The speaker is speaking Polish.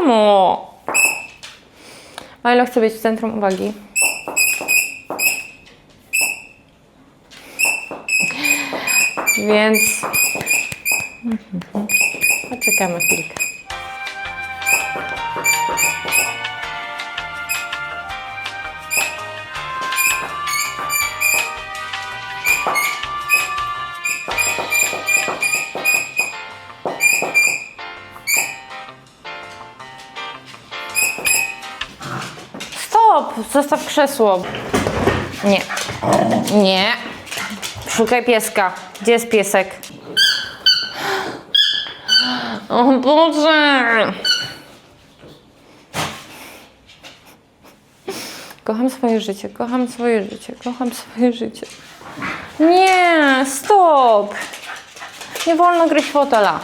Czemu? Milo chce być w centrum uwagi. Więc poczekamy chwilkę. Stop! Zostaw krzesło. Nie. Nie. Szukaj pieska. Gdzie jest piesek? O Boże! Kocham swoje życie, kocham swoje życie, kocham swoje życie. Nie, stop! Nie wolno gryźć fotela.